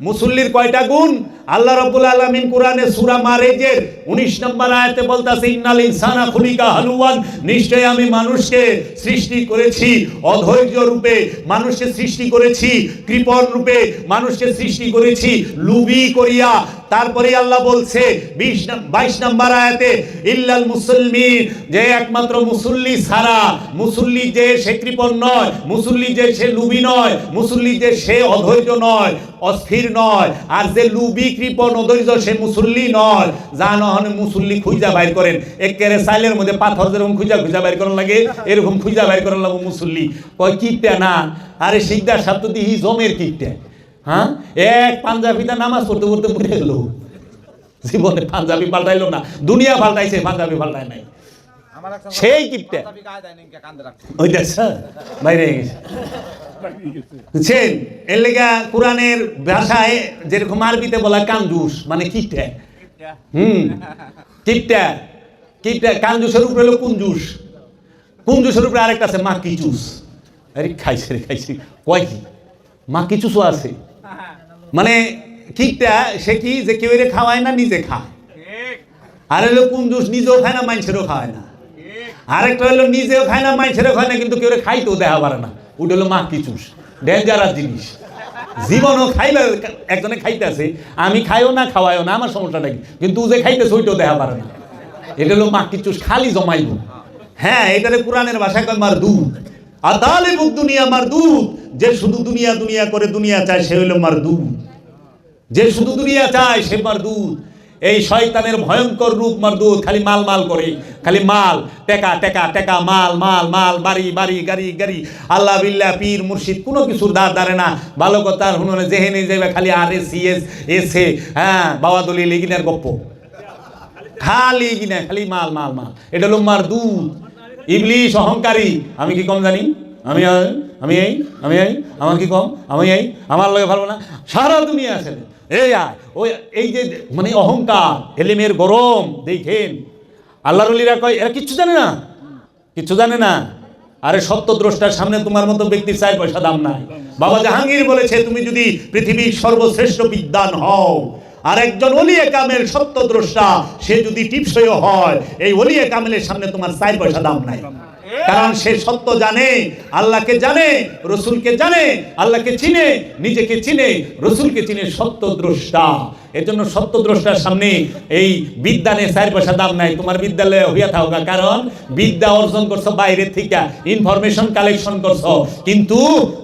মুসল্লির কয়টা গুণ? আল্লাহ রাব্বুল আলামিন কোরআনে সূরা মারেজের 19 নম্বর আয়াতে বলতাছে, ইন্নাল ইনসানা খুলিকা হালুয়ান। নিশ্চয় আমি মানুষকে সৃষ্টি করেছি, অধৈর্য রূপে মানুষকে সৃষ্টি করেছি, কৃপণ রূপে মানুষকে সৃষ্টি করেছি, লুবি করিয়া। তারপরে আল্লাহ বলছে, বিশ বাইশ নম্বর আয়াতে, ইল্লাল মুসলমি যে একমাত্র মুসল্লি সারা মুসল্লি যে সে কৃপণ নয়, মুসল্লি যে সে লুবি নয়, মুসল্লি যে সে অধৈর্য নয়, অস্থির নয়। আর যে লুবি কৃপণ অধৈর্য সে মুসল্লি নয়। যা নহনে মুসল্লি খুঁজা বাইর করেন। একেবারে সাইলের মধ্যে পাথর যেরকম খুঁজা খুঁজা বাইর করার লাগে এরকম খুঁজা বাইর করার লাগবে মুসল্লি। কয় কিপটা না? আরে শিকদার শব্দ দিহি জমের কিপটা। হ্যাঁ? এক পাঞ্জাবিটা নামাজ পড়তে পড়তে মরে গেল। জীবনে পাঞ্জাবি পাল্টাইলো না। দুনিয়া পাল্টাইছে পাঞ্জাবি পাল্টায় নাই। সেই কিপটা। পাঞ্জাবি গায়ে দেয় নিমকে কান্দে রাখছে? ওই দেখছ বাইরে গেছে। বুঝছেন এর লেগা কোরআনের ভাষায় যেরকম আরবিতে বলা কাঞ্জুস মানে কিপটা। হুম। কাঞ্জুসের উপরে হলো কুঞ্জুস কুঞ্জুসের উপরে আরেকটা আছে আরে খাইছে রে, খাইছে। কয় কি? আছে। মানে সে কি যে কেউ এরে খাওয়ায় না, নিজে খায়। আর হলো কুঞ্জুস নিজেও খায় না মানুষেরও খাওয়ায় না। আরেকটা হলো নিজেও খায় না মাইছেরও খায় না, কিন্তু কেউ খাইতেও দেখা পারে না। ওটা হলো মা কিচুস ডেঞ্জারাস জিনিস। জীবনও খাইলে একজনে খাইতেছে, আমি খাইও না, খাওয়াইও না, আমার সমস্যা নাকি কিন্তু যে খাইতেছে, ওইটাও দেখা পারে না। এটা হলো মা কিচুস খালি জমাইব। হ্যাঁ এটারে কোরআনের ভাষায় কয় মার দুধ। আর তাহলে বুক দুনিয়া মার দুধ। যে শুধু দুনিয়া দুনিয়া করে দুনিয়া চায়, সে হইল মার দুধ। যে শুধু দুনিয়া চায়, সে মারদুদ এই শয়তানের ভয়ঙ্কর রূপ মারদুদ খালি মাল মাল করে, খালি মাল, টেকা টেকা টেকা, মাল মাল মাল, বাড়ি বাড়ি, গাড়ি গাড়ি। আল্লাহ বিল্লা, পীর, মুর্শিদ, কোনো কিছুর দাঁড় দাঁড়ে না। ভালো কথার হুননে যেহেনে যাবে খালি আর এস এস, এসে হ্যাঁ বাবা দলিল এগিনার গপ্প। খালি কিনা খালি মাল মাল মাল। এটা হলো মারদুদ ইবলিশ, অহংকারী। আমি কি কম জানি? আমি আমি এই আমি এই, আমার কি কম? আমি এই, আমার লগে ভালো না। সারা দুনিয়া আছে। এই ওই, এই যে মানে অহংকার, এলিমের গরম, দেখেন। আল্লাহ রলিরা কয়, এরা কিচ্ছু জানে না। কিচ্ছু জানে না। আরে সত্যদ্রষ্টার সামনে তোমার মতো ব্যক্তির চার পয়সা দাম নাই। বাবা জাহাঙ্গীর বলেছে, তুমি যদি পৃথিবীর সর্বশ্রেষ্ঠ বিদ্যান হও, আর একজন অলিয়ে কামেল সত্যদ্রষ্টা, সে যদি টিপসই হয়, এই অলিয়ে কামেলের সামনে তোমার চার পয়সা দাম নাই। কারণ সে সত্য জানে, আল্লাহকে জানে, রসুলকে জানে, আল্লাহকে চিনে, নিজেকে চিনে, রসুলকে চিনে সত্য দ্রষ্টা। এর জন্য সত্য দ্রষ্টার সামনে এই বিদ্যানে চার পয়সা দাম নাই, তোমার বিদ্যালয়ে হইয়া থাকা কারণ বিদ্যা অর্জন করছ, বাইরে থেকে ইনফরমেশন কালেকশন করছ। কিন্তু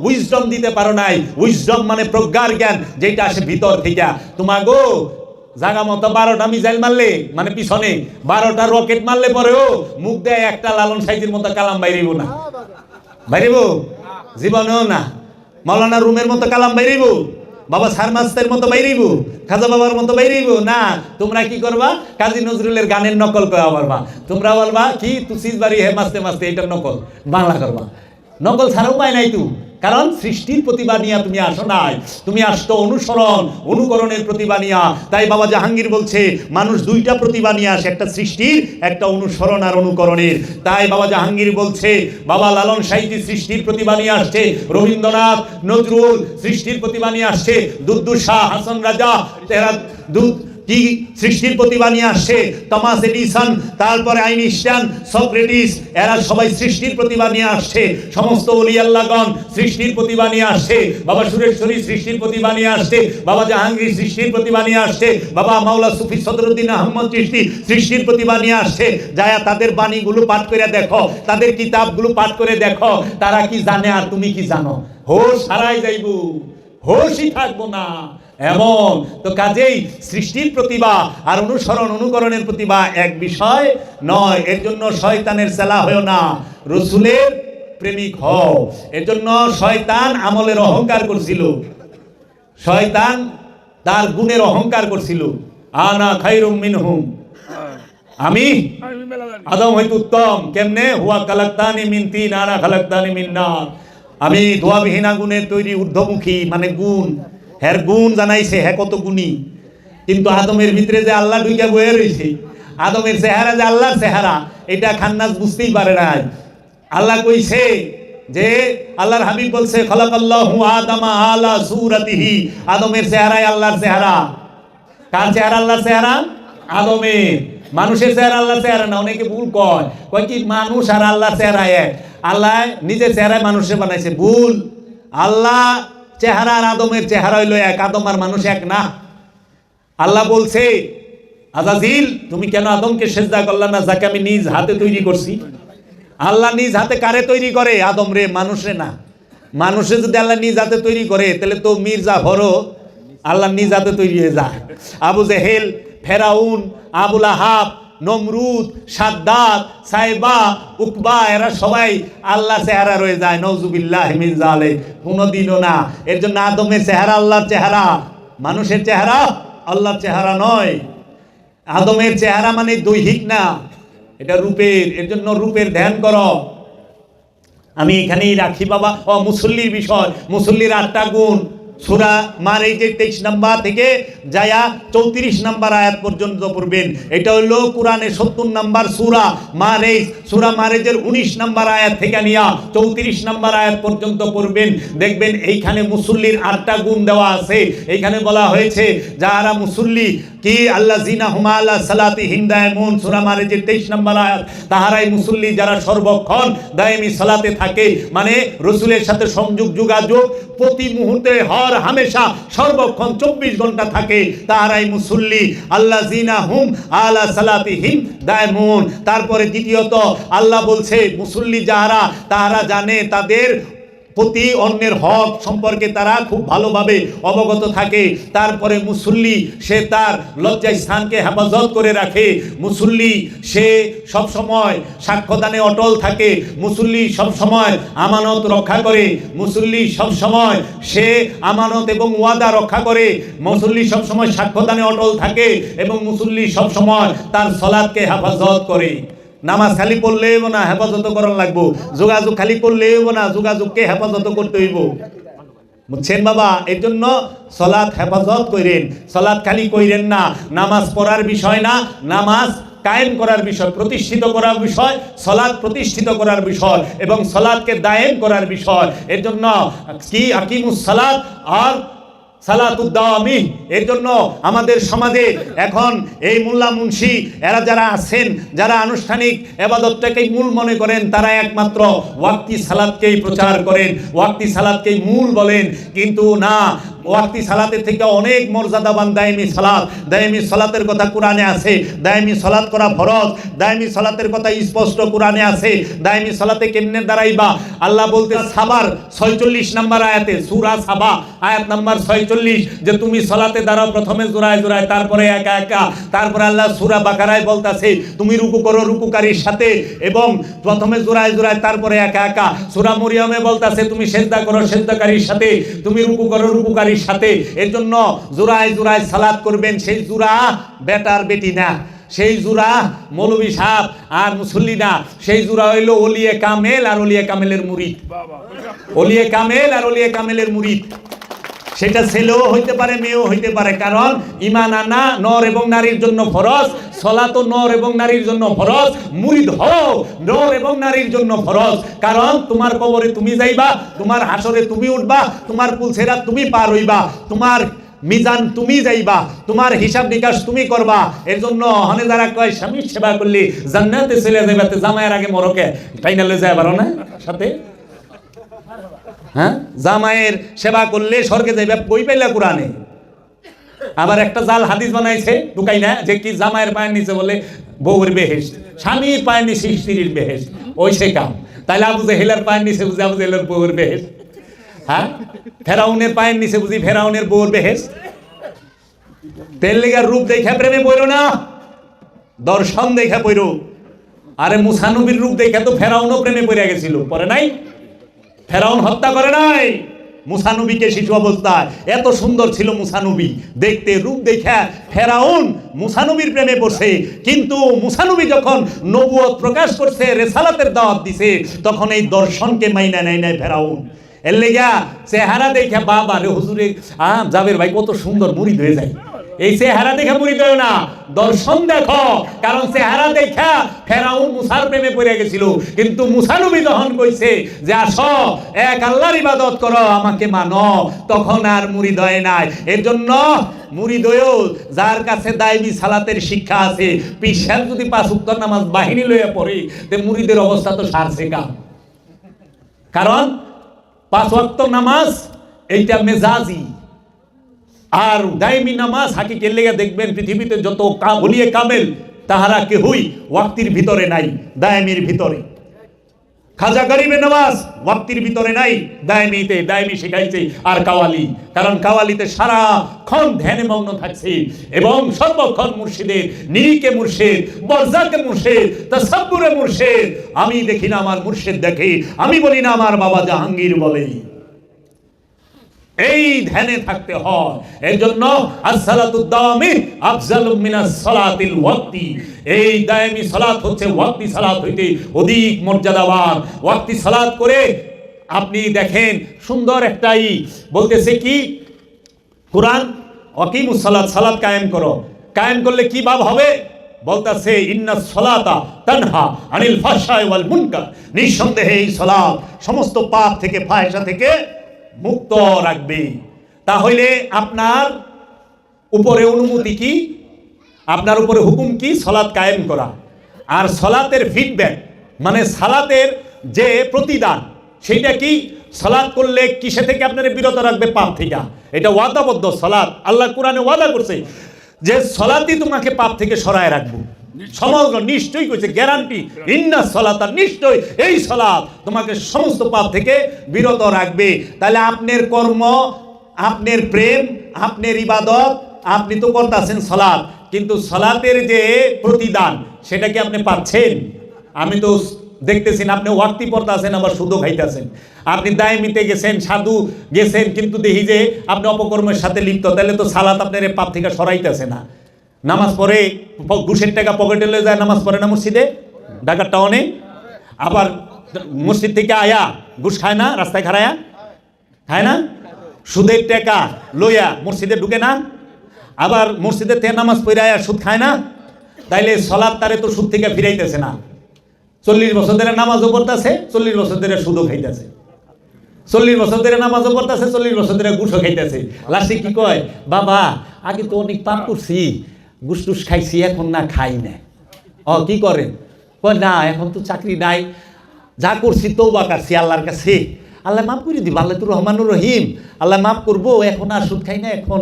উইজডম দিতে পারো নাই। উইজডম মানে প্রজ্ঞার জ্ঞান, যেটা আসে ভিতর থেকে। তোমাগো জাগা মতো বারোটা মিসাইল মারলে মানে পিছনে বারোটা রকেট মারলে পরেও মুখ দেয় একটা লালন সাইজের মতো কালাম বাইরেব না। বাইরেব? জীবনেও না। মৌলানা রুমের মতো কালাম বাইরেব। বাবা সারমাস্তের মতো বাইরেব। খাজা বাবার মতো বাইরেব। না, তোমরা কি করবা? কাজী নজরুলের গানের নকল করা পারবা তোমরা বলবা, কি তু সিজ বাড়ি হে মাস্তে মাস্তে, এটা নকল। বাংলা করবা। নকল ছাড়া উপায় নাই তু। কারণ সৃষ্টির প্রতিভা নিয়ে তুমি আসো নাই। তুমি আসতো অনুসরণ, অনুকরণের প্রতিভা নিয়া। তাই বাবা জাহাঙ্গীর বলছে, মানুষ দুইটা প্রতিভা নিয়ে আসে, একটা সৃষ্টির, একটা অনুসরণ আর অনুকরণের। তাই বাবা জাহাঙ্গীর বলছে, বাবা লালন সাহিত্যী সৃষ্টির প্রতিভা নিয়ে আসছে, রবীন্দ্রনাথ নজরুল সৃষ্টির প্রতিভা নিয়ে আসছে দুদ্দুর শাহ হাসান রাজা, তেরা দুধ কি সৃষ্টির প্রতিভা নিয়ে আসছে? টমাস এডিসন, তারপরে আইনস্টাইন সক্রেটিস, এরা সবাই সৃষ্টির প্রতিভা নিয়ে আসছে। সমস্ত অলি আল্লাহগণ সৃষ্টির প্রতিভা নিয়ে আসছে। বাবা সুরেশ্বরী সৃষ্টির প্রতিভা নিয়ে আসছে। বাবা জাহাঙ্গীর সৃষ্টির প্রতিভা নিয়ে আসছে। বাবা মাওলা সুফি সদরুদ্দিন আহমদ চিশতি সৃষ্টির প্রতিভা নিয়ে আসছে। যায়া তাদের বাণীগুলো পাঠ করে দেখো, তাদের কিতাবগুলো পাঠ করে দেখো, তারা কি জানে আর তুমি কি জানো? হোশ হারাই যাইবু, হোশই থাকব না। এমন। তো কাজেই সৃষ্টির প্রতিভা আর অনুসরণ, অনুকরণের প্রতিভা এক বিষয় নয়। এর জন্য শয়তানের সেলা হয়েও না। রসুলের প্রেমিক হও। এর জন্য শয়তান আমলের অহংকার করছিল। শয়তান তার গুণের অহংকার করছিল। আনা খাইরুম মিনহুম। আমি আদম হইতে উত্তম। কেমনে? হুয়া কালাক্তানি মিন তিন, আনা খালাক্তানি মিন আমি ধোয়াবিহীনা গুণের তৈরি ঊর্ধ্বমুখী মানে গুণ। হ্যার গুণ জানাইছে হ্যাঁ কত গুণী। কিন্তু আদমের ভিতরে যে আল্লাহ ঢুইকা বয়ে রয়েছে আদমের চেহারা যে আল্লাহর চেহারা, এটা খান্নাস বুঝতেই পারে না আল্লাহ কইছে যে, আল্লাহর হাবিব বলছে, খলাকাল্লাহু আদামা আলা সুরাতিহি। আদমের চেহারায় আল্লাহর চেহারা। কার চেহারা আল্লাহর চেহারা? আদমের। মানুষের চেহারা আল্লাহর চেহারা না, অনেকে ভুল কয়। কয় কি, মানুষ আর আল্লাহর চেহারা এক। আল্লাহ নিজের চেহারায় মানুষে বানাইছে, ভুল। আল্লাহ চেহারা আর আদমের চেহারা হইল এক, আদম আর মানুষ এক না। আল্লাহ বলছে, আজাজিল, তুমি কেন আদমকে সেজদা করলা না? যাকে আমি নিজ হাতে তৈরি করছি। আল্লাহ নিজ হাতে কারে তৈরি করে? আদম রে, মানুষে না। মানুষে যদি আল্লাহ নিজ হাতে তৈরি করে, তাহলে তো মির্জা ভরো, আল্লাহ নিজ হাতে তৈরি হয়ে যায়। আবু জেহেল, ফেরাউন, আবুল আহাব নমরুদ, সাদ্দাত, সাইবা, উকবা, এরা সবাই আল্লাহ চেহারা রয়ে যায়। নজুবিল্লাহ জালে কোনোদিনও না। এর জন্য আদমের চেহারা আল্লাহর চেহারা। মানুষের চেহারা আল্লাহর চেহারা নয়। আদমের চেহারা মানে দৈহিক না। এটা রূপের। এর জন্য রূপের ধ্যান করো। আমি এখানেই রাখি বাবা। ও মুসল্লির বিষয়। মুসল্লির আটটা গুণ। সুরা মার এই তেইশ নাম্বার থেকে যায়া চৌত্রিশ নাম্বার আয়াত পর্যন্ত পড়বেন। এটা হলো কোরআনে সত্তর নাম্বার সুরা মারেজ সুরা মারেজের উনিশ নাম্বার আয়াত থেকে নিয়া চৌত্রিশ নাম্বার আয়াত পর্যন্ত পড়বেন। দেখবেন এইখানে মুসল্লির আটটা গুণ দেওয়া আছে। এইখানে বলা হয়েছে, যারা মুসল্লি কি আল্লাহ জিনা হুমা আল্লাহ সালাতি হিন্দায়মুন সুরা যে তেইশ নাম্বার আয়াত। তাহারাই মুসল্লি যারা সর্বক্ষণ দায়েমি সালাতে থাকে মানে রসুলের সাথে সংযোগ, যোগাযোগ, প্রতি মুহূর্তে, হর হামেশা সর্বক্ষণ চব্বিশ ঘণ্টা থাকে। তাহারাই মুসল্লি আল্লাহ জিনা হুম আলা সালাতি হিম দায়মুন তারপরে দ্বিতীয়ত, আল্লাহ বলছে, মুসল্লি যাহারা তাহারা জানে তাদের প্রতি অন্যের হক সম্পর্কে তারা খুব ভালোভাবে অবগত থাকে। তারপরে মুসল্লি, সে তার লজ্জায় স্থানকে হেফাজত করে রাখে। মুসল্লি, সে সব সময় সাক্ষ্যদানে অটল থাকে। মুসল্লি সব সময় আমানত রক্ষা করে। মুসল্লি সব সময় সে আমানত এবং ওয়াদা রক্ষা করে। মুসল্লি সব সময় সাক্ষ্যদানে অটল থাকে এবং মুসল্লি সব সময় তার সলাদকে হেফাজত করে। নামাজ খালি পড়লেই না হেফাজত করার লাগবো। যোগাযোগ খালি করলেই না, যোগাযোগকে হেফাজত করতে হইব। বুঝছেন বাবা? এর জন্য সলাৎ হেফাজত কইরেন। সলাৎ খালি কইরেন না, নামাজ পড়ার বিষয় না, নামাজ কায়েম করার বিষয়, প্রতিষ্ঠিত করার বিষয় সলাদ প্রতিষ্ঠিত করার বিষয় এবং সলাদকে দায়েম করার বিষয়। এর জন্য কি আকিমুস সালাদ আর সালাতুদ্দাওয়ামি এর জন্য আমাদের সমাজে এখন এই মোল্লা মুন্সি, এরা যারা আছেন, যারা আনুষ্ঠানিক এবাদতটাকেই মূল মনে করেন, তারা একমাত্র ওয়াক্তি সালাদকেই প্রচার করেন, ওয়াক্তি সালাদকেই মূল বলেন। কিন্তু না ওয়াক্তি সালাতের থেকে অনেক মর্যাদাবান দায়মি সালাত। দায়মি সালাতের কথা কোরআনে আছে। দায়মি সালাত করা ফরজ। দায়মি সালাতের কথা স্পষ্ট কোরআনে আছে। দায়মি সালাতে কেমনে দাঁড়াইবা? আল্লাহ বলতে সাবার ছয়চল্লিশ নাম্বার আয়াতে, সুরা সাবা, আয়াত নাম্বার ছয়চল্লিশ, যে তুমি সালাতে দাঁড়াও প্রথমে জোড়ায় জোড়ায়, তারপরে একা একা। তারপরে আল্লাহ সুরা বাকারায় বলতাছে, তুমি রুকু করো রুকুকারীর সাথে এবং প্রথমে জোড়ায় জোড়ায়, তারপরে একা একা। সুরা মরিয়মে বলতাছে, তুমি সেজদা করো সেজদাকারীর সাথে। তুমি রুকু করো রুকুকারীর সাথে। এর জন্য জোড়ায় জোড়ায় সালাদ করবেন। সেই জোড়া বেটার বেটি না। সেই জোড়া মৌলবী সাহ আর মুসল্লি না। সেই জোড়া হইল অলিয়ে কামেল আর অলিয়া কামেলের মুরিদ। অলিয়ে কামেল আর অলিয়ে কামেলের মুরিদ। সেটা ছেলেও হইতে পারে, মেয়েও হইতে পারে। কারণ ইমান আনা নর এবং নারীর জন্য ফরজ সলা তো নর এবং নারীর জন্য ফরজ, মুরিদ হও, নর এবং নারীর জন্য ফরজ। কারণ তোমার কবরে তুমি যাইবা, তোমার হাসরে তুমি উঠবা, তোমার পুলছেরা তুমি পার হইবা, তোমার মিজান তুমি যাইবা, তোমার হিসাব নিকাশ তুমি করবা। এর জন্য হনে যারা কয়, স্বামীর সেবা করলি, জান্নাতে চলে যাইবা তো জামাইয়ের আগে মরকে। ফাইনালে যায় পারো না সাথে? হ্যাঁ? জামাইয়ের সেবা করলে স্বর্গে যাইবা কই পাইলা কোরআনে। আবার একটা জাল হাদিস বানাইছে, ঢুকাই না, যে কি জামাইয়ের পায়ের নিচে বলে বউর বেহেস স্বামীর পায়ের নিচে স্ত্রীর বেহেস ওই সে কাম। তাইলে আবু জেহেলার পায়ের নিচে বুঝি আবু জেহেলার বউর বেহেস হ্যাঁ? ফেরাউনের পায়ের নিচে বুঝি ফেরাউনের বউর বেহেস তেল লেগার রূপ দেখে প্রেমে পড়ো না। দর্শন দেখে পড়ো আরে মুসানবির রূপ দেখে তো ফেরাউনও প্রেমে পড়ে গেছিল, পরে নাই? ফেরাউন হত্যা করে নাই। মুসানবীকে শিশু অবস্থায়। এত সুন্দর ছিল মুসানবী। দেখতে, রূপ দেখা ফেরাউন মুসানবীর প্রেমে বসে কিন্তু মুসানবী যখন নবুয়ত প্রকাশ করছে, রেসালাতের দাওয়াত দিছে, তখন এই দর্শনকে মাইনা নেয় নাই ফেরাউন। এর লেগা চেহারা দেখে বাবা রে, হুজুরে, আহ, জাবের ভাই, কত সুন্দর মুড়ি হয়ে যায়। এই চেহারা দেখে হইও না। দর্শন দেখো, কারণ চেহারা দেখা ফেরাউন মুসার প্রেমে পড়ে গেছিল। কিন্তু মুসানবী যখন কইছে যে, আসো, এক আল্লাহর ইবাদত করো, আমাকে মানো, তখন আর মুড়িদ হয় নাই। এর জন্য মুড়িদ হয়েও যার কাছে দায়বি সালাতের শিক্ষা আছে, পিসার যদি পাঁচ উত্তর নামাজ বাহিনী লইয়া পড়ে, তে মুড়িদের অবস্থা তো সারছে কাম কারণ পাঁচ ওয়াক্ত নামাজ, এইটা মেজাজি। আর দাইমি নামাজ হাকিকের লেগে দেখবেন পৃথিবীতে যত কা- বলিয়ে কামেল, তাহারা কেহই ওয়াক্তির ভিতরে নাই, দায়ামির ভিতরে। খাজা গরিবের নামাজ ওয়াক্তির ভিতরে নাই, দায়মিতে দায়মি শিখাইছে আর কাওয়ালি। কারণ কাওয়ালিতে সারাক্ষণ ধ্যানে মগ্ন থাকছে এবং সর্বক্ষণ মুর্শিদের নিরিকে মুর্শিদ বরজাকে মুর্শিদ, তাসাব্বুরে মুর্শিদ। আমি দেখি না আমার মুর্শিদ দেখে, আমি বলি না আমার বাবা জাহাঙ্গীর বলে। এই ধ্যানে থাকতে হয়। এই জন্য আসসালাতুদ্দামি আফজালুম মিনাস সালাতিল ওয়াক্তি। এই দায়মি সালাত হচ্ছে ওয়াক্তি সালাত হইতে অধিক মর্যাদাবান। ওয়াক্তি সালাত করে আপনি দেখেন সুন্দর একটাই বলতেছে কি? কোরআন অকিমুস সালাত সালাত কায়েম করো। কায়েম করলে কি ভাব হবে? বলতাছে, ইন্না সলাতা তানহা আনিল ফাহশায় ওয়াল মুনকার। নিঃসন্দেহে এই সলাত সমস্ত পাপ থেকে ফায়সা থেকে মুক্ত রাখবে। তাহলে আপনার উপরে অনুমতি কি? আপনার উপরে হুকুম কি? সলাৎ কায়েম করা। আর সলাতের ফিডব্যাক মানে সালাতের যে প্রতিদান সেইটা কি? সলাৎ করলে কিসে থেকে আপনার বিরত রাখবে? পাপ থেকে। এটা ওয়াদাবদ্ধ সলাৎ। আল্লাহ কোরআনে ওয়াদা করছে যে সলাতই তোমাকে পাপ থেকে সরায় রাখব। সমগ্র নিশ্চয়ই কইছে গ্যারান্টি ইন্না সলাতা নিশ্চয় এই সলাত তোমাকে সমস্ত পাপ থেকে বিরত রাখবে। তাহলে আপনার কর্ম, আপনার প্রেম, আপনার ইবাদত, আপনি তো করতেছেন সলাৎ। কিন্তু সলাতের যে প্রতিদান, সেটা কি আপনি পাচ্ছেন আমি তো দেখতেছি না আপনি ওয়াক্তি পড়তেছেন, আবার সুদও খাইতেছেন। আপনি দায় দায়মিতে গেছেন, সাধু গেছেন, কিন্তু দেখি যে আপনি অপকর্মের সাথে লিপ্ত, তাহলে তো সালাত আপনার পাপ থেকে সরাইতেছে না। নামাজ পড়ে ঘুষের টাকা পকেটে লয়ে যায় নামাজ পড়ে না মসজিদে? ঢাকার টাউনে আবার মসজিদ থেকে আয়া ঘুষ খায় না রাস্তায় খাড়ায়া? খায় না? সুদের টাকা লইয়া মসজিদে ঢুকে না? আবার মসজিদের থেকে নামাজ পড়ে আয়া সুদ খায় না? তাইলে সলাদ তারে তো সুদ থেকে ফিরাইতেছে না। চল্লিশ বছর ধরে নামাজও পড়তেছে চল্লিশ বছর ধরে সুদও খাইতেছে। চল্লিশ বছর ধরে নামাজও পড়তেছে চল্লিশ বছর ধরে গুসও খাইতেছে। লাস্টে কি কয় বাবা আগে তো অনেক পাপ করছি গুস টুস খাইছি, এখন না খাই না। ও কি করেন? কয়, না, এখন তো চাকরি নাই। যা করছি তো বা কাছি আল্লাহর কাছে। আল্লাহ মাফ করে দিব আল্লাহ তো রহমানুর রহিম। আল্লাহ মাফ করব, এখন আর সুদ খাই না, এখন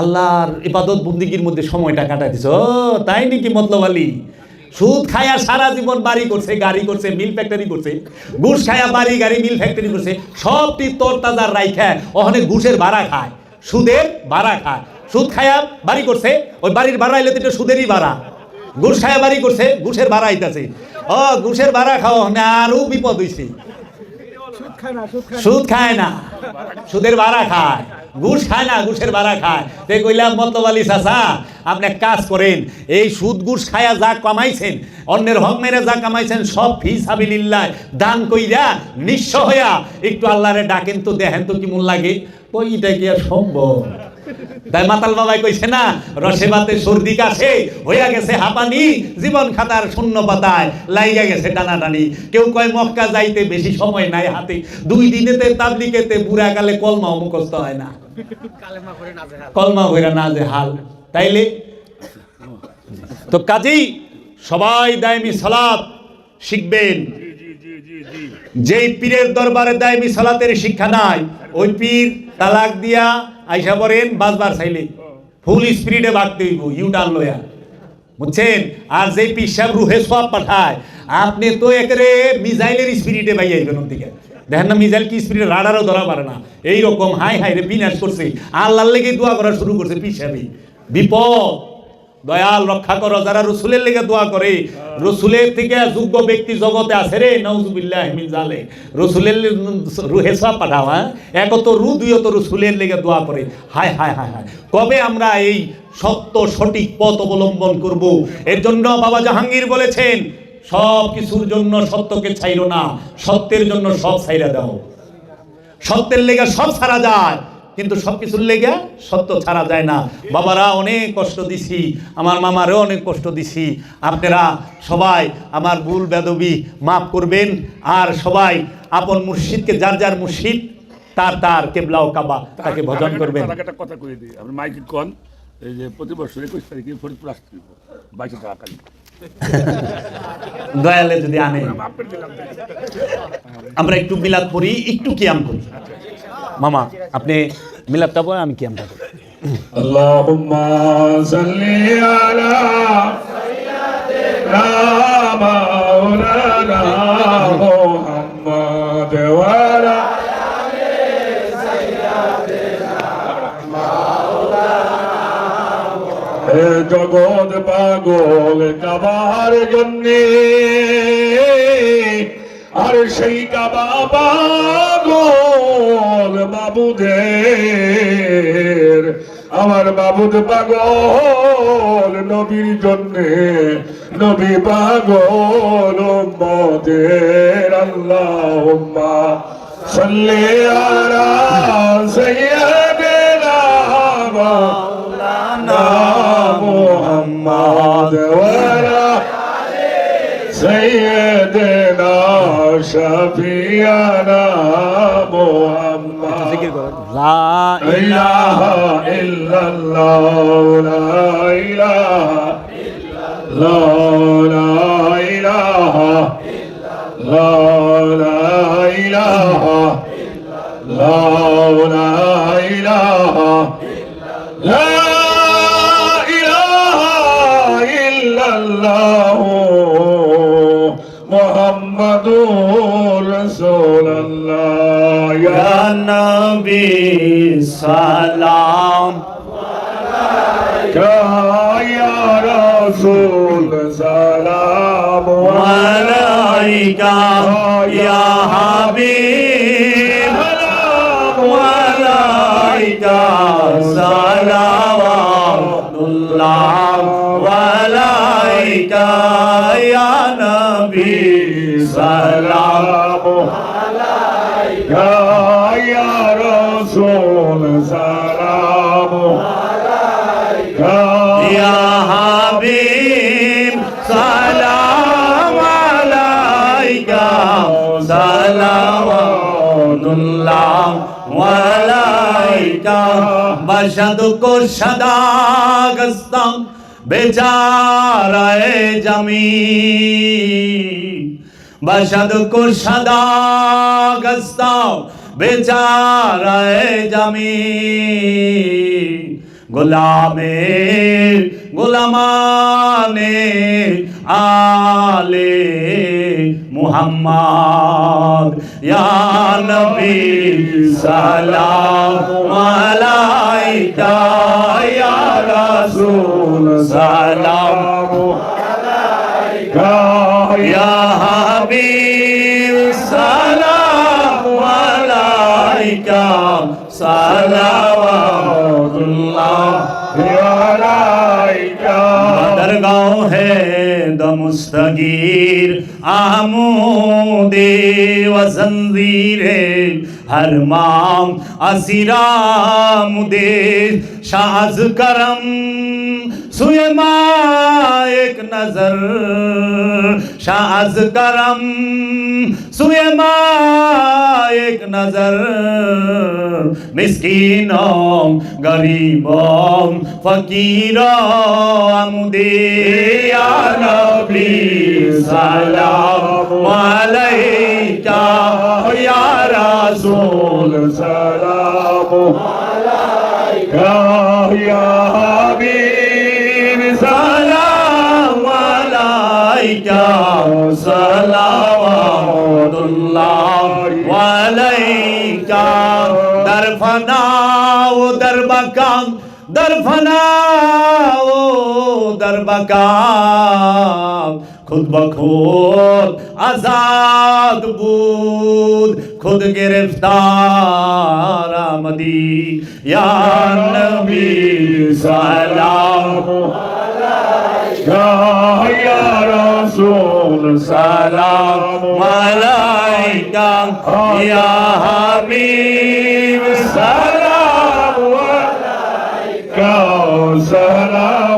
আল্লাহর ইবাদত বন্দিগির মধ্যে সময়টা কাটাই দিছ তাই নাকি মতলব আলী? সুদ খায়া সারা জীবন বাড়ি করছে, গাড়ি করছে, মিল ফ্যাক্টরি করছে। ঘুষ খায়া বাড়ি, গাড়ি, মিল ফ্যাক্টরি করছে। সবটি তোর তাজার রাইখা, ওখানে ঘুষের ভাড়া খায়, সুদের ভাড়া খায়। সুদ খায়া বাড়ি করছে ওই বাড়ির ভাড়া এলে তো সুদেরই ভাড়া। ঘুষ খায়া বাড়ি করছে ঘুষের ভাড়া আইতাছে। ও ঘুষের ভাড়া খাও না আরও বিপদ হইছে। সুদ খায় না সুদের ভাড়া খায়। ঘুষ খায় না ঘুষের ভাড়া খায়। তে কইলাম মতবালি চাচা আপনি এক কাজ করেন এই সুদ ঘুষ খায়া যা কামাইছেন অন্যের হক মেরে যা কামাইছেন সব ফি সাবিলিল্লাহ দান কইরা নিঃস্ব হইয়া একটু আল্লাহরে ডাকেন তো দেখেন তো কেমন লাগে। ওইটা কি আর সম্ভব? তাই মাতাল বাবাই কইছে না রসে বাতে সর্দি কাছে হইয়া গেছে হাঁপানি জীবন খাতার শূন্য পাতায় লাইগা গেছে টানাটানি। কেউ কয় মক্কা যাইতে বেশি সময় নাই হাতে দুই দিনেতে তাবলিকেতে বুড়া কালে কলমা মুখস্থ হয় না। কলমা ভইরা না যে হাল। তাইলে? তো কাজেই সবাই দায়মি সালাত শিখবেন। যেই পীরের দরবারে দায়মি সালাতের শিক্ষা নাই, ওই পীর তালাক দিয়া আইসা পড়েন বাজবার চাইলে ফুল স্পিরিটে বাড়তে হইব ইউটার্ন লয়া। বুঝছেন? আর যেই পীর সাহেব রুহে সব পাঠায়, আপনি তো একেবারে মিজাইলের স্পিরিটে বাইয়ে আইবেন ওর দিকে দেখেন না মিজাইল কি স্পিরিট রাডারও ধরা পারে না। এইরকম হাই হাই রে বিনাশ করছে। আল্লাহর লেগে দোয়া করা শুরু করছে পীর সাহেবই। বিপদ। দয়াল রক্ষা করো, যারা রসুলের লেগে দোয়া করে, রসুলের থেকে যোগ্য ব্যক্তি জগতে আছে রে নওজুবিল্লাহ মিন জালে রসুলের রুহে সব পাঠাও হ্যাঁ? এক তো রু দুই তো রসুলের লেগে দোয়া করে। হায় হায় হায় হায়। কবে আমরা এই সত্য সঠিক পথ অবলম্বন করব? এর জন্য বাবা জাহাঙ্গীর বলেছেন, সব কিছুর জন্য সত্যকে ছাইরো না, সত্যের জন্য সব ছাইরা দাও। সত্যের লেগে সব ছাড়া যায়। কিন্তু সব কিছুর লেগে সত্য ছাড়া যায় না। বাবারা অনেক কষ্ট দিছি। আমার মামারও অনেক কষ্ট দিছি। আপনারা সবাই আমার ভুল বেদবি মাফ করবেন। আর সবাই আপন মুর্শিদকে যার যার মুর্শিদ তার তার কেবলা ও কাবা তাকে ভজন করবেন। তার কথা কয়ে দিই। আপনি মাইকে কন এই যে প্রতি বছর একুশ তারিখে ফরিদপুর আসতে বাইশে টাকা দয়ালে যদি আনে আমরা একটু মিলাদ পড়ি একটু কিয়াম করি। মামা আপনি মিলাপটা পরে আমি কিয়ামটা করি আল্লাহুম্মা সাল্লি আলা সাইয়্যিদিনা মাওলানা মুহাম্মাদ ওয়া আলা জগৎ পাগল কাবার জন্যে আর সেই কাবা বাবুদের আমার বাবুদ পাগল নবীর জন্যে, নবী পাগল মদের আল্লাহ সল্লে আরা সৈয়দেনা সৈয়দ শফিয়ানা আচ্ছা, মুহাম্মদ। লা ইলাহা ইল্লাল্লাহ লা ইলাহা ইল্লাল্লাহ। সালাওয়াতুল্লাহ ওয়ালাইকা বাশাদ কো সাদাগস্তাম বেচারায়ে জামি বাশাদ কো সাদাগস্তাম বেচারায়ে জামি গোলামের গোলামানে আলে মুহাম্মদ। ইয়া নবী সালাম আলাইকা, ইয়া রাসূল সালাম ইয়া হাবিব সালাম আলাইকা। সালাওয়াতুল্লাহ দরগাঁও হে দমস্তগীর আমুদে ওয়াজনজিরে হর মাম আসিরামুদে दे করম সুয়ে सुयमा एक नजर शाज करम सुयमा एक नजर मिस्किनों गरीबों फकीरों अमुदे या नबी सलाम अलैका या रसूल सलाम अलैका या हबीब আলাইকা সালাওয়াতুল্লাহ ওয়ালাইকা দরফনাও দরবাকাম দরফনাও দরবাকাম। খুদ বখুদ আজাদ বুদ, খুদ গিরফতার আমদি। ইয়া নবী সালাম يا رسول سلام عليك يا حبيب سلام عليك سلام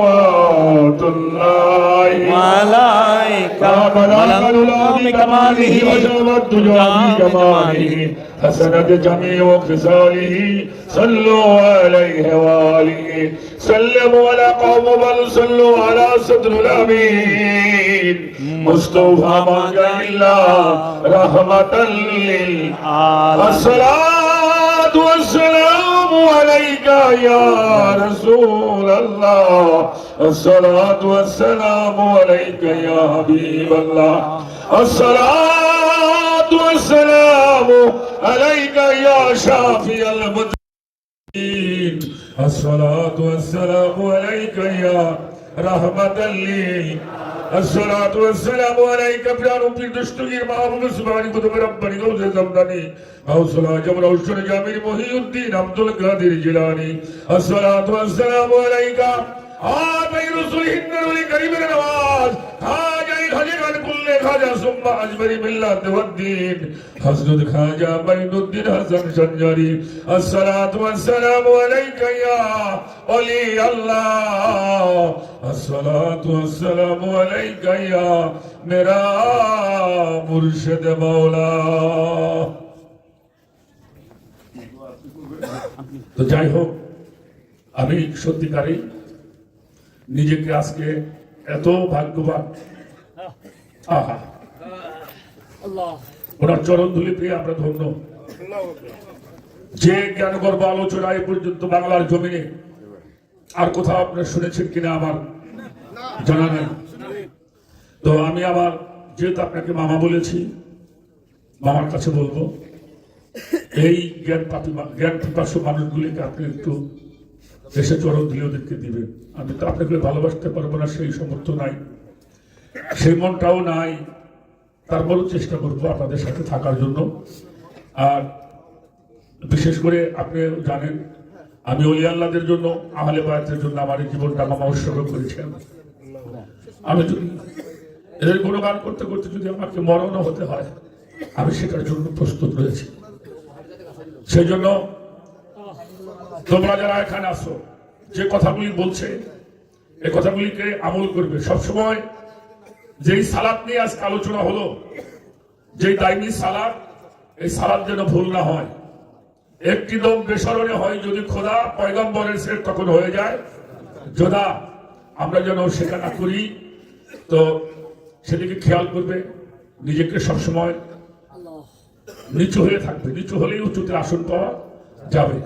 بلغ الغلام بكماله وجاب الدجى بكماله حسنت جميع خصاله صلوا عليه وآله. سلموا على قوم بل صلوا على صدر الأمين. مصطفى ما الله. رحمة للعالمين الصلاة والسلام عليك يا رسول الله. الصلاة والسلام عليك يا حبيب الله. الصلاة والسلام عليك يا شافي المذنبين الصلاة والسلام عليك يا رحمة لي. الصلاة والسلام عليك برانو في دشتغير محبوب سبحانه كتب ربني قوز زمداني أو صلاة جمرا وشن جامير محي الدين عبد القادر جلاني الصلاة والسلام عليك آتي رسول هندر ولي قريب النواز আল্লাহ। মেরা মুর্শিদ মাওলা। তো যাই হোক আমি সত্যিকারই নিজেকে আজকে এত ভাগ্যবান ওনার চরণ ধুলি পেয়ে আমরা ধন্য। যে জ্ঞান গর্ব আলোচনা এ পর্যন্ত বাংলার জমিনে, আর কোথাও আপনারা শুনেছেন কিনা আমার জানা নেই। তো আমি আমার যেহেতু আপনাকে মামা বলেছি, মামার কাছে বলব, এই জ্ঞান পাপি জ্ঞান পিপাসু মানুষগুলিকে আপনি একটু এসে চরণ দিয়ে ওদেরকে দিবেন। আমি তো আপনাকে ভালোবাসতে পারব না, সেই সমর্থ নাই। সেই মনটাও নাই, তারপরও চেষ্টা করব আপনাদের সাথে থাকার জন্য। আর বিশেষ করে আপনি জানেন, আমি অলি আল্লাহদের জন্য, আহলে বায়াতের জন্য আমার এই জীবনটা মামা উৎসর্গ করেছেন। আমি যদি এদের গুণগান করতে করতে যদি আমাকে মরণও হতে হয়, আমি সেটার জন্য প্রস্তুত রয়েছি। সেই জন্য তোমরা যারা এখানে আসো যে কথাগুলি বলছে এই কথাগুলিকে আমল করবে। সবসময় যেই সালাদ নিয়ে আজকে আলোচনা হলো, যেই দায়নি সালাদ, এই সালাদ যেন ভুল না হয়। একটি দম বেসরণে হয় যদি খোদা পয়গম্বরের সে তখন হয়ে যায়। যোদা, আমরা যেন সেটা না করি, তো সেদিকে খেয়াল করবে, নিজেকে সবসময় নিচু হয়ে থাকবে। নিচু হলেই উঁচুতে আসন পাওয়া যাবে।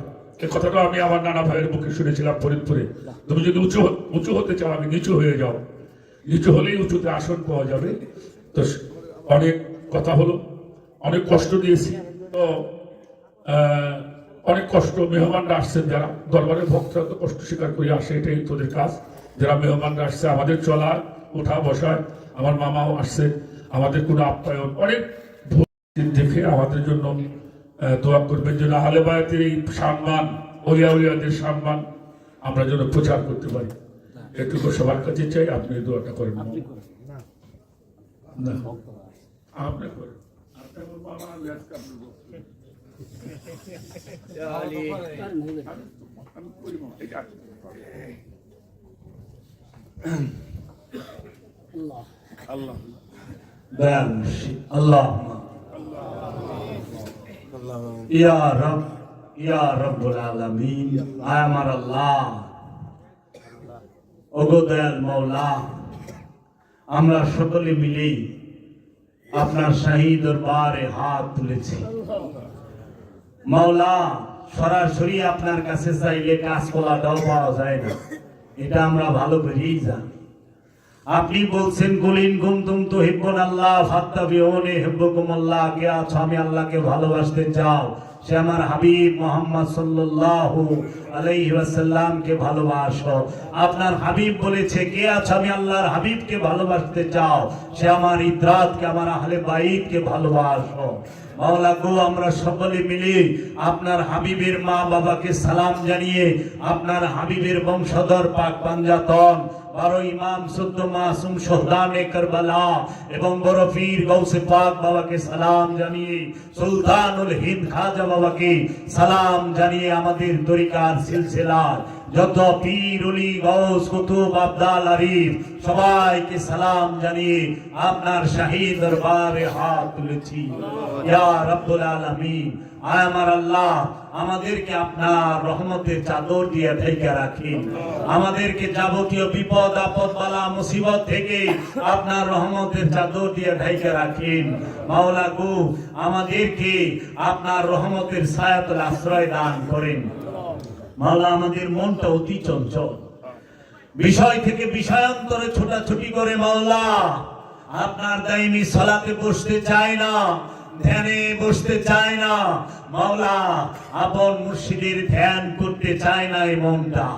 এই কথাটা আমি আমার নানা ভাইয়ের মুখে শুনেছিলাম ফরিদপুরে। তুমি যদি উঁচু উঁচু হতে চাও, আমি নিচু হয়ে যাও। নিচু হলেই উঁচুতে আসন পাওয়া যাবে। তো অনেক কথা হলো, অনেক কষ্ট দিয়েছি। তো অনেক কষ্ট, মেহমানরা আসছেন যারা। দরবারের ভক্তরা তো কষ্ট স্বীকার করে আসে, এটাই তোদের কাজ। যারা মেহমানরা আসছে, আমাদের চলা, ওঠা বসায় আমার মামাও আসছে, আমাদের কোনো আপ্যায়ন। অনেক দেখে আমাদের জন্য দোয়া করবেন যেন আহলে বায়াতের এই সম্মান, অলিয়া উলিয়াদের সম্মান আমরা যেন প্রচার করতে পারি। এটুকু সবার কাছে চাই আপনি দোয়াটা করেন। না। আপনি করেন। আল্লাহ। আল্লাহ। ইয়া রব ইয়া রব্বুল আলামিন। আয় আমার আল্লাহ। ওগো দয়াল মাওলা, আমরা সকলে মিলে আপনার শাহী দরবারে হাত তুলেছি। মাওলা, সরাসরি আপনার কাছে চাইলে কাজ কলাটাও পাওয়া যায় না। এটা আমরা ভালো করেই জানি। আপনি বলছেন, গুলিন গুমতুম তো হিব্বন আল্লাহ ফাত্তাবিউনি হিব্বুকুম আল্লাহ কে আছো? আমি আল্লাহকে ভালোবাসতে চাও। সে আমার হাবিব মোহাম্মদ সাল্লাল্লাহু আলাইসাল্লামকে ভালোবাসো। আপনার হাবিব বলেছে, কে আছো? আমি আল্লাহর হাবিবকে ভালোবাসতে চাও। সে আমার ইদ্রাতকে, আমার আহলে বাইদকে ভালোবাসো। আমরা সকলে মিলে আপনার হাবিবের মা বাবাকে সালাম জানিয়ে আপনার হাবিবের বংশধর পাক পাঞ্জাতন, বারো ইমাম, চোদ্দ মাসুম, সোহদানে কারবালা এবং বড় পীর গৌসে পাক বাবাকে সালাম জানিয়ে, সুলতানুল হিন্দ খাজা বাবাকে সালাম জানিয়ে আমাদের তরিকার সিলসিলার যত পীর অলি গৌস কুতুব, আবদাল আরিফ সবাইকে সালাম জানিয়ে আপনার শাহী দরবারে হাত তুলেছি। ইয়া রব্বুল আলামিন আমার আল্লাহ, আমাদেরকে আপনার রহমতের চাদর দিয়ে ঢেকে রাখেন। আমাদেরকে যাবতীয় বিপদ, আপদ, বালা, মুসিবত থেকে আপনার রহমতের চাদর দিয়ে ঢেকে রাখেন। মাওলা গো, আমাদেরকে আপনার রহমতের ছায়াতল আশ্রয় দান করেন। মাওলা আমাদের মনটা অতি চঞ্চল। বিষয় থেকে বিষয়ান্তরে ছোটাছুটি করে মাওলা, আপনার দাইমি সালাতে বসতে চায় না, ধ্যানে বসতে চায় না। মাওলা, আপন মুর্শিদের ধ্যান করতে চায় না এই মনটা।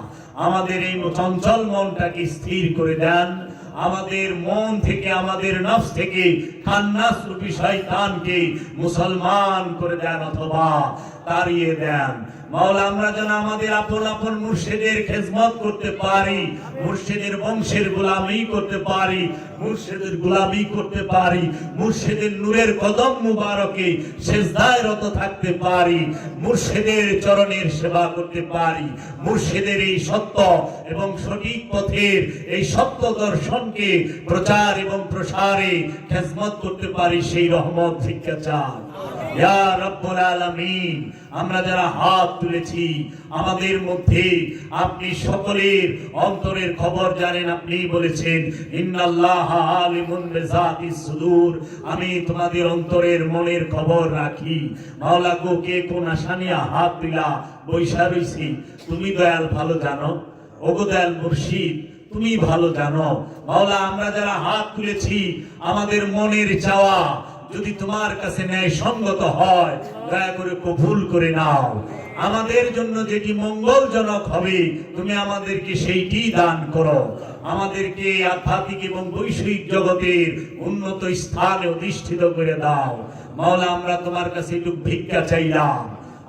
আমাদের এই চঞ্চল মনটাকে স্থির করে দেন। আমাদের মন থেকে, আমাদের নফস থেকে খান্নাস রূপী শয়তানকে মুসলমান করে দেন অথবা তাড়িয়ে দেন। মাওলা, আমরা যেন আমাদের আপন আপন মুর্শিদের খেজমত করতে পারি, মুর্শিদের বংশের গোলামি করতে পারি, মুর্শিদের গোলামি করতে পারি, মুর্শিদের নূরের কদম মুবারকে রত থাকতে পারি, মুর্শিদের চরণের সেবা করতে পারি, মুর্শিদের এই সত্য এবং সঠিক পথের এই সত্য দর্শনকে প্রচার এবং প্রসারে খেজমত করতে পারি সেই রহমত ভিক্ষা ইয়া রব্বুল আলামিন, আমরা যারা হাত তুলেছি, আমাদের মধ্যে আপনি সকলের অন্তরের খবর জানেন, আপনি বলেছেন, ইন্নাল্লাহ আলিমুন সুদূর আমি তোমাদের অন্তরের মনের খবর রাখি। মাওলা গো, কে কোন আশা হাত দিলা বৈশা রইছি। তুমি দয়াল ভালো জানো। ওগো দয়াল মুর্শিদ, তুমি ভালো জানো। মাওলা, আমরা যারা হাত তুলেছি, আমাদের মনের চাওয়া যদি তোমার কাছে ন্যায় সঙ্গত হয়, দয়া করে কবুল করে নাও। আমাদের জন্য যেটি মঙ্গলজনক হবে, তুমি আমাদেরকে সেইটি দান করো। আমাদেরকে আধ্যাত্মিক এবং বৈষয়িক জগতের উন্নত স্থানে অধিষ্ঠিত করে দাও। মাওলা, আমরা তোমার কাছে একটু ভিক্ষা চাইলাম।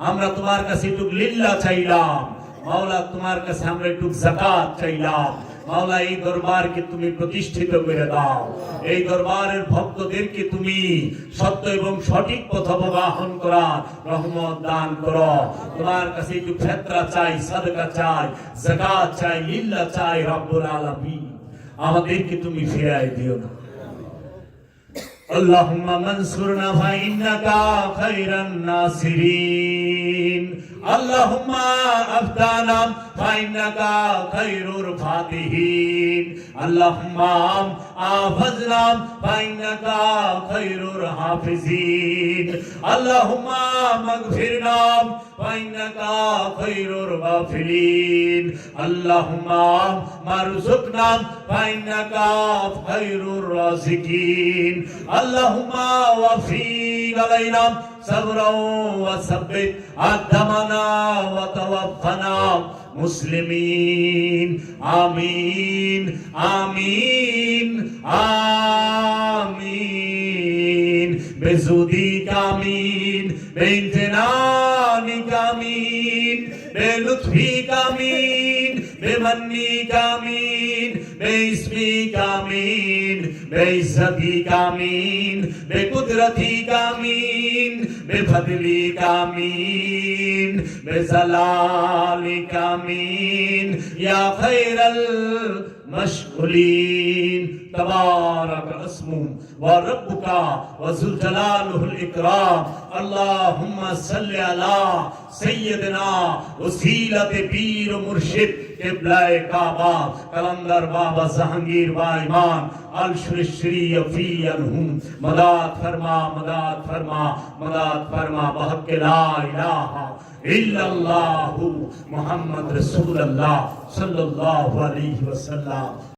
আমরা তোমার কাছে একটু লীলা চাইলাম। মাওলা, তোমার কাছে আমরা একটু জাকাত চাইলাম। মাওলা এই দরবারকে তুমি প্রতিষ্ঠিত করে দাও এই দরবারের ভক্তদেরকে তুমি সত্য এবং সঠিক পথ অবগাহন করার রহমত দান করো তোমার কাছে একটু ফেতরা চাই সাদকা চাই জাকাত চাই লিল্লা চাই রব্বুল আলামিন আমাদেরকে তুমি ফিরাই দিও না اللهم منصرنا فإنك خير الناصرين اللهم أفتنا فإنك خير الفاتحين اللهم آفزنا فإنك خير الحافظين اللهم مغفرنا فإنك خير الغافلين اللهم مرزقنا فإنك خير الرازقين اللهم وفيق علينا صبرا وثبت أقدامنا وتوفنا مسلمين آمين آمين آمين بزودك آمين بامتنانك آمين بلطفك آمين بمنك آمين باسمك آمين بعزتك آمين بقدرتك آمين بفضلك آمين بزلالك آمين يا خير مشغولين تبارك اسمه وربك وذو جلاله الاكرام اللهم صل على سيدنا وسيله پیر مرشد قبلہ کعبہ کلندر بابا جہانگیر با ایمان আল শুরী ফি আনহুম মদাদ ফরমা মদাদ ফরমা মদাদ ফরমা বহক লা ইলাহা ইল্লাল্লাহু মুহাম্মদ রাসূলুল্লাহ সাল্লাল্লাহু আলাইহি ওয়াসাল্লাম।